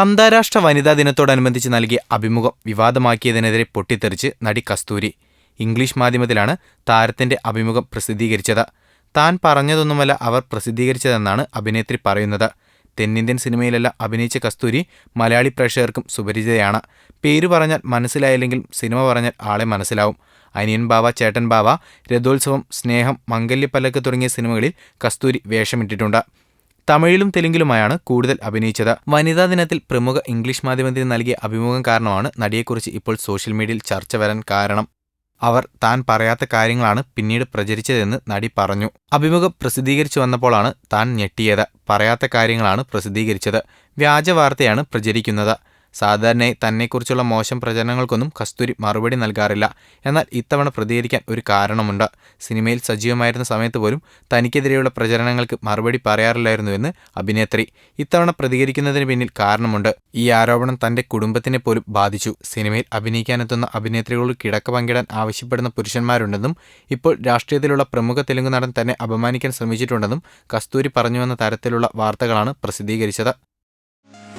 അന്താരാഷ്ട്ര വനിതാ ദിനത്തോടനുബന്ധിച്ച് നൽകിയ അഭിമുഖം വിവാദമാക്കിയതിനെതിരെ പൊട്ടിത്തെറിച്ച് നടി കസ്തൂരി. ഇംഗ്ലീഷ് മാധ്യമത്തിലാണ് താരത്തിന്റെ അഭിമുഖം പ്രസിദ്ധീകരിച്ചത്. താൻ പറഞ്ഞതൊന്നുമല്ല അവർ പ്രസിദ്ധീകരിച്ചതെന്നാണ് അഭിനേത്രി പറയുന്നത്. തെന്നിന്ത്യൻ സിനിമയിലെല്ലാം അഭിനയിച്ച കസ്തൂരി മലയാളി പ്രേക്ഷകർക്കും സുപരിചിതയാണ്. പേര് പറഞ്ഞാൽ മനസ്സിലായില്ലെങ്കിലും സിനിമ പറഞ്ഞാൽ ആളെ മനസ്സിലാവും. അനിയൻ ബാവ ചേട്ടൻ ബാവ രഥോത്സവം സ്നേഹം മംഗല്യപ്പല്ലക്ക് തുടങ്ങിയ സിനിമകളിൽ കസ്തൂരി വേഷമിട്ടിട്ടുണ്ട്. തമിഴിലും തെലുങ്കിലുമായാണ് കൂടുതൽ അഭിനയിച്ചത്. വനിതാ ദിനത്തിൽ പ്രമുഖ ഇംഗ്ലീഷ് മാധ്യമത്തിന് നൽകിയ അഭിമുഖം കാരണമാണ് നടിയെക്കുറിച്ച് ഇപ്പോൾ സോഷ്യൽ മീഡിയയിൽ ചർച്ച വരാൻ കാരണം. അവർ താൻ പറയാത്ത കാര്യങ്ങളാണ് പിന്നീട് പ്രചരിച്ചതെന്ന് നടി പറഞ്ഞു. അഭിമുഖം പ്രസിദ്ധീകരിച്ചു വന്നപ്പോഴാണ് താൻ ഞെട്ടിയത്. പറയാത്ത കാര്യങ്ങളാണ് പ്രസിദ്ധീകരിച്ചത്. വ്യാജ വാർത്തയാണ് പ്രചരിക്കുന്നത്. സാധാരണയായി തന്നെക്കുറിച്ചുള്ള മോശം പ്രചരണങ്ങൾക്കൊന്നും കസ്തൂരി മറുപടി നൽകാറില്ല. എന്നാൽ ഇത്തവണ പ്രതികരിക്കാൻ ഒരു കാരണമുണ്ട്. സിനിമയിൽ സജീവമായിരുന്ന സമയത്ത് പോലും തനിക്കെതിരെയുള്ള പ്രചരണങ്ങൾക്ക് മറുപടി പറയാറില്ലായിരുന്നുവെന്ന് അഭിനേത്രി. ഇത്തവണ പ്രതികരിക്കുന്നതിന് പിന്നിൽ കാരണമുണ്ട്. ഈ ആരോപണം തന്റെ കുടുംബത്തിനെ പോലും ബാധിച്ചു. സിനിമയിൽ അഭിനയിക്കാനെത്തുന്ന അഭിനേത്രികളോട് കിടക്ക പങ്കിടാൻ ആവശ്യപ്പെടുന്ന പുരുഷന്മാരുണ്ടെന്നും ഇപ്പോൾ രാഷ്ട്രീയത്തിലുള്ള പ്രമുഖ തെലുങ്ക് നടൻ തന്നെ അപമാനിക്കാൻ ശ്രമിച്ചിട്ടുണ്ടെന്നും കസ്തൂരി പറഞ്ഞുവെന്ന തരത്തിലുള്ള വാർത്തകളാണ് പ്രസിദ്ധീകരിച്ചത്.